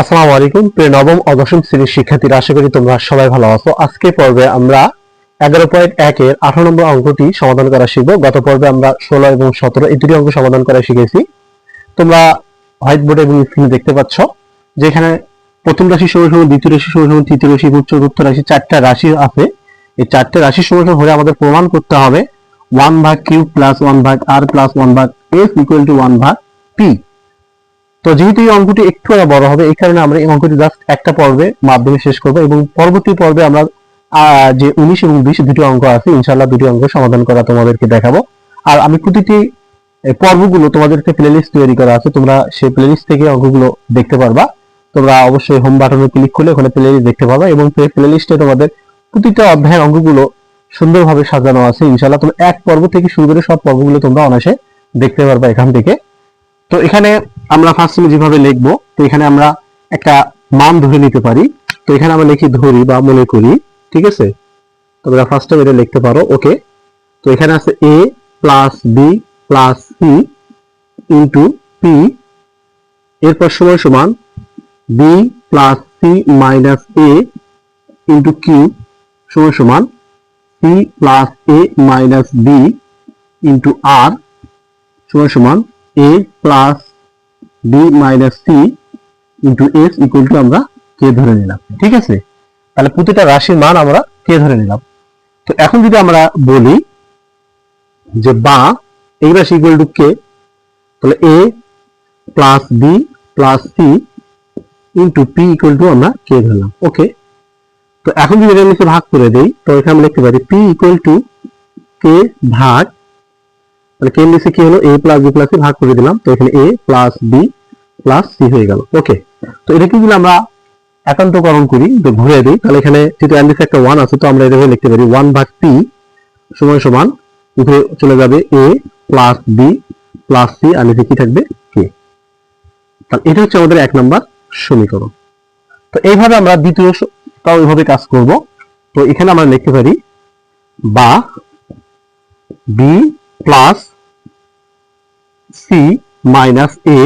আসসালামু আলাইকুম। প্রিয় নবম ও দশম শ্রেণির শিক্ষার্থীরা, আশা করি তোমরা সবাই ভালো আছো। আজকে পর্বে আমরা এগারো পয়েন্ট একের আঠারো নম্বর অঙ্কটি সমাধান করা শিখব। গত পর্বে আমরা ষোলো এবং সতেরো এই দুটি অঙ্ক সমাধান করা শিখেছি। তোমরা হোয়াইট বোর্ডে এবং স্ক্রিনে দেখতে পাচ্ছ, যেখানে প্রথম রাশি সমান সমান দ্বিতীয় রাশি সমান সমান তৃতীয় রাশি এবং চতুর্থ রাশি চারটা রাশি আছে। এই চারটে রাশি সমান সমান হলে আমাদের প্রমাণ করতে হবে ওয়ান ভাগ কিউ প্লাস ওয়ান ভাগ আর প্লাস ওয়ান ভাগ এস ইকুয়াল টু ওয়ান ভাগ পি তো যেহেতু এই অঙ্কটি একটু বড় হবে, এই কারণে আমরা এই অঙ্কটি জাস্ট একটা পর্বে মাধ্যমে শেষ করব এবং পরবর্তী পর্বে আমরা যে উনিশ এবং বিশ দুটি অঙ্ক আছে ইনশাল্লাহ দুটি অঙ্ক সমাধান করা তোমাদেরকে দেখাবো। আর আমি প্রতিটি পর্বগুলো তোমাদেরকে প্লেলিস্ট তৈরি করা আছে, তোমরা সেই প্লেলিস্ট থেকে অঙ্কগুলো দেখতে পারবা। তোমরা অবশ্যই হোম বাটনে ক্লিক করলে ওখানে প্লেলিস্ট দেখতে পাবা এবং সেই প্লেলিস্টে তোমাদের প্রতিটা অধ্যায়ের অঙ্কগুলো সুন্দরভাবে সাজানো আছে। ইনশাল্লাহ তোমরা এক পর্ব থেকে শুরু করে সব পর্বগুলো তোমরা অনায়াসে দেখতে পারবা এখান থেকে। তো এখানে আমরা ফার্স্ট যেভাবে লিখব, তো এখানে আমরা একটা মান ধরে নিতে পারি। তো এখানে আমরা লিখি ধরি বা মনে করি, ঠিক আছে? তোমরা ফার্স্ট টাইম এটা লিখতে পারো ওকে তো এখানে আছে A plus B plus C into P এরপর সময় সমান B plus C minus A into Q সময় সমান C plus A minus B into R সময় সমান A plus B minus C into S equal to আমরা কে ধরে নিলাম। ঠিক আছে? তাহলে প্রতিটা রাশির মান আমরা কে ধরে নিলাম। তো এখন যদি আমরা বলি যে বা, এই রাশি ইকুয়াল টু কে তাহলে A plus B plus C into P equal to আমরা কে ধরলাম। ওকে? তো এখন যদি এটা ভাগ করে দেই, তো এখানে আমরা লিখতে পারি পি ইকুয়াল টু কে ভাগ, তাহলে কে নিচে কি হলো? A plus B plus C ভাগ করে দিলাম। তো এখানে A plus B plus C হয়ে গেল। ওকে তো এটা কি যদি আমরা একান্তকরণ করি? তো ঘুরে দিই। তাহলে এখানে যেহেতু নিচে একটা ওয়ান আছে, তো আমরা এভাবে লিখতে পারি ওয়ান ভাগ পি সমান সমান উপরে চলে যাবে A plus B plus C আর নিচে কি থাকবে? কে তাহলে এটা হচ্ছে আমাদের এক নাম্বার সমীকরণ। তো এইভাবে আমরা দ্বিতীয় তাও এইভাবে কাজ করব। তো এখানে আমরা লিখতে পারি বা B plus C minus A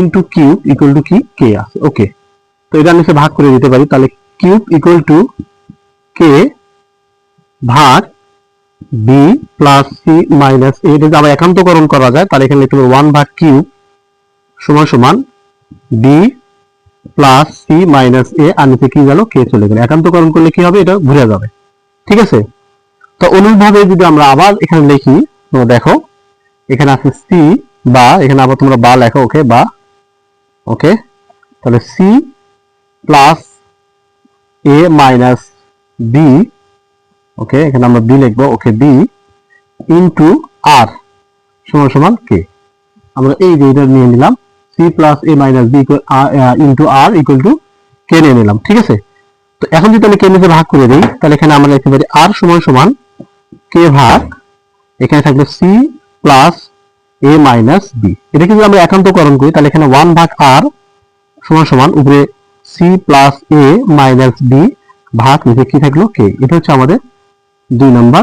into Q equal to কি কে আছে ওকে তো এটা নিচে ভাগ করে দিতে পারি। তাহলে কিউব ইকুয়াল টু কে ভাগ B plus C minus A যদি আবার একান্তকরণ করা যায়, তাহলে এখানে লিখতে পারি ওয়ান ভাগ কিউব সমান সমান B plus C minus A আর নিচে কি গেল? কে চলে গেল। একান্তকরণ করলে কি হবে? এটা ঘুরে যাবে। ঠিক আছে? তো অনুরূপভাবে যদি আমরা আবার এখানে লিখি তোমরা দেখো, এখানে আছে সি বা, এখানে আবার তোমরা বা লেখো ওকে বা ওকে? তাহলে C plus A minus B okay? এখানে আমরা বি লিখব, ওকে বি ইন্টু আর সমান সমান কে আমরা এই এটা নিয়ে নিলাম C plus A minus B into R equal to K নিয়ে নিলাম, ঠিক আছে? তো এখন যদি আমি কে নিচে ভাগ করে দিই, তাহলে এখানে আমরা লিখতে পারি আর সমান সমান কে ভাগ, এখানে থাকবে C plus A minus B এটা যদি আমরা একান্তকরণ করি, তাহলে এখানে ওয়ান ভাগ আর সমান সমান উপরে C plus A minus B ভাগ নিচে কি থাকল কে এটা হচ্ছে আমাদের দুই নম্বর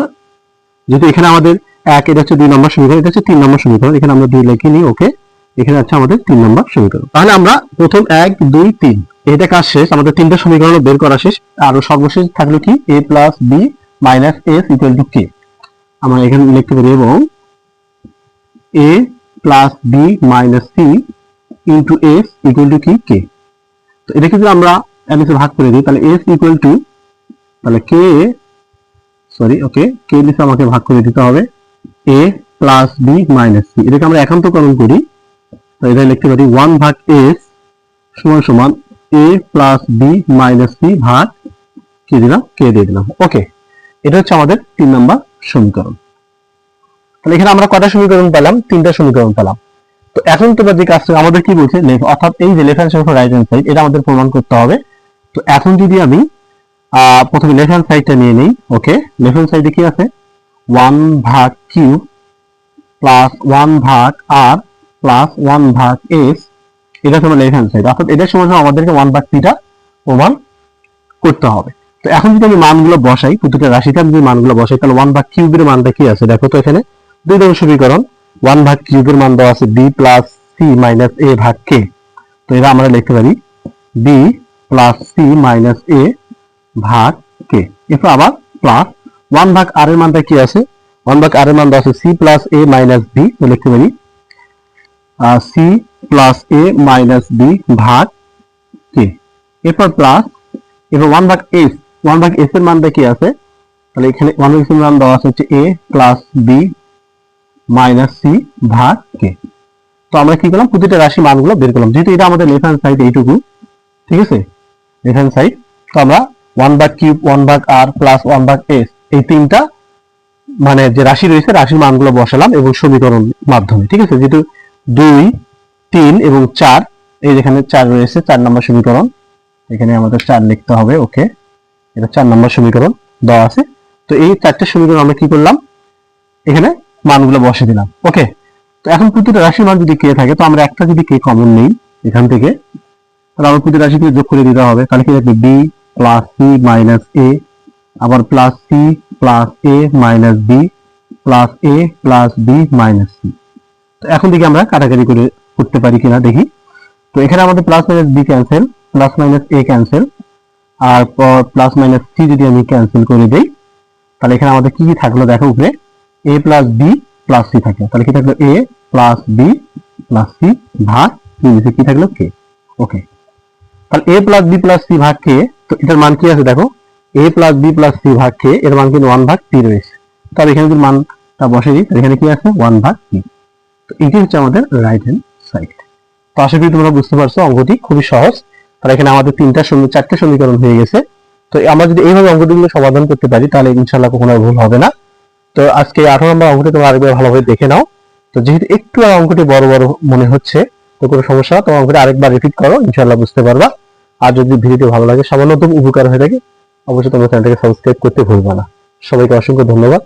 যেহেতু এখানে আমাদের এক, এটা হচ্ছে দুই নম্বর সমীকরণ, এটা হচ্ছে তিন নম্বর সমীকরণ। এখানে আমরা দুই লিখে নিই, ওকে? এখানে হচ্ছে আমাদের তিন নম্বর সমীকরণ। তাহলে আমরা প্রথম এক, দুই, তিন। এটা কাজ শেষ, আমাদের তিনটা সমীকরণ বের করা শেষ। আর সর্বশেষ থাকল কি? A plus B minus S equal to K আমরা এখানে লিখতে পারি এবং A plus B minus C into S equal to কি? কে তো এটাকে যদি আমরা নিচে ভাগ করে দিই, তাহলে এস ইকুয়াল টু তাহলে কে সরি ওকে কে নিচে আমাকে ভাগ করে দিতে হবে। A plus B minus C এটাকে আমরা একান্তকরণ করি। তো এটা লিখতে পারি ওয়ান ভাগ এস সমান সমান A plus B minus C ভাগ কি দিলাম কে দিয়ে দিলাম ওকে এটা হচ্ছে আমাদের তিন নম্বর সমীকরণ। তাহলে এখানে আমরা কটা সমীকরণ পেলাম? তিনটা সমীকরণ পেলাম। তো এখন তোমরা যে কাজটা আমাদের কি বলছে? অর্থাৎ এই যে left hand side right hand side এটা আমাদের প্রমাণ করতে হবে। তো এখন যদি আমি প্রথমে লেফট হ্যান্ড সাইডটা নিয়ে নিই ওকে লেফট হ্যান্ড সাইডে কি আছে? ওয়ান ভাগ কিউ প্লাস ওয়ান ভাগ আর প্লাস ওয়ান ভাগ এস এটা আমার লেফট হ্যান্ড সাইড অর্থাৎ এটার সময় আমাদেরকে ওয়ান ভাগ থ্রিটা প্রমাণ করতে হবে। তো এখন যদি আমি মানগুলো বসাই, প্রতিটা রাশিতে আমি যদি মানগুলো বসাই, তাহলে ওয়ান ভাগ কিউবের মানটা কি আছে? দেখো তো এখানে। দুই ধরনের সমীকরণ। ওয়ান ভাগ কিউবের মান দেওয়া আছে B plus C minus A ভাগ কে তো এটা আমরা লিখতে পারি B plus C minus A ভাগ কে এরপর আবার প্লাস ওয়ান ভাগ আর এর মানটা কি আছে? ওয়ান ভাগ আর এর মান আছে C plus A minus B তো লিখতে পারি C plus A minus B ভাগ কে এরপর প্লাস এরপর ওয়ান ভাগ এস ওয়ান ভাগ এস এর মানটা কি আছে? তাহলে এখানে ওয়ান ভাগ এস এর মান দেওয়া আছে হচ্ছে A plus B minus C ভাগ কে তো আমরা কি করলাম? প্রতিটা রাশি মানগুলো বের করলাম। যেহেতু এটা আমাদের লেফট সাইড এইটুকু, ঠিক আছে? লেফট সাইড তো আমরা ওয়ান ভাগ কিউব ওয়ান ভাগ আর প্লাস ওয়ান ভাগ এস এই তিনটা মানে যে রাশি রয়েছে, রাশির মানগুলো বসালাম এবং সমীকরণ মাধ্যমে, ঠিক আছে? যেহেতু দুই, তিন এবং চার, এই যেখানে চার রয়েছে, চার নম্বর সমীকরণ, এখানে আমাদের চার লিখতে হবে ওকে এটা চার নম্বর সমীকরণ দেওয়া আছে। তো এই চারটে সমীকরণ আমরা কি করলাম? এখানে মানগুলো বসে দিলাম। ওকে তো এখন প্রতিটা রাশির মান যদি কে থাকে, তো আমরা একটা যদি কে কমন নেই এখান থেকে, তাহলে আমরা প্রতি রাশিকে যোগ করে দিতে হবে। তাহলে কি থাকবে? B plus C minus A আবার plus C plus A minus B plus A plus B minus C তো এখন থেকে আমরা কাটাকাটি করে করতে পারি কিনা দেখি। তো এখানে আমাদের plus minus B cancel plus minus A cancel R plus minus C যদি আমি ক্যান্সেল করে দিই, তাহলে এখানে আমাদের কি কি থাকল দেখো উপরে। A plus B plus C থাকে। তাহলে কি থাকল A plus B plus C ভাগ কি থাকল কে ওকে তাহলে A plus B plus C ভাগ কে তো এটার মান কি আছে দেখো? A plus B plus C ভাগ কে এর মান কিন্তু ওয়ান ভাগ সি রয়েছে। তাহলে এখানে যদি মানটা বসে দিই এখানে কি আছে? ওয়ান ভাগ সি তো এটি হচ্ছে আমাদের রাইট হ্যান্ড সাইড তো আশা করি তোমরা বুঝতে পারছ, অঙ্কটি খুবই সহজ। তাহলে এখানে আমাদের তিনটা চারটে সমীকরণ হয়ে গেছে। তো আমরা যদি এইভাবে অঙ্কটিগুলো সমাধান করতে পারি, তাহলে ইনশাল্লাহ কখনো ভুল হবে না। তো আজকে আঠারো নম্বর অঙ্কটি তোমরা আরেকবার ভালোভাবে দেখে নাও। তো যেহেতু একটু আর অঙ্কটি বড় বড় মনে হচ্ছে, তো কোনো সমস্যা না, তোমার অঙ্কটি আরেকবার রিপিট করো ইনশাল্লাহ বুঝতে পারবা। আর যদি ভিডিওটি ভালো লাগে সামান্যতম উপকার হয়ে থাকে, অবশ্যই তোমরা চ্যানেলটাকে সাবস্ক্রাইব করতে ভুলবা না। সবাইকে অসংখ্য ধন্যবাদ।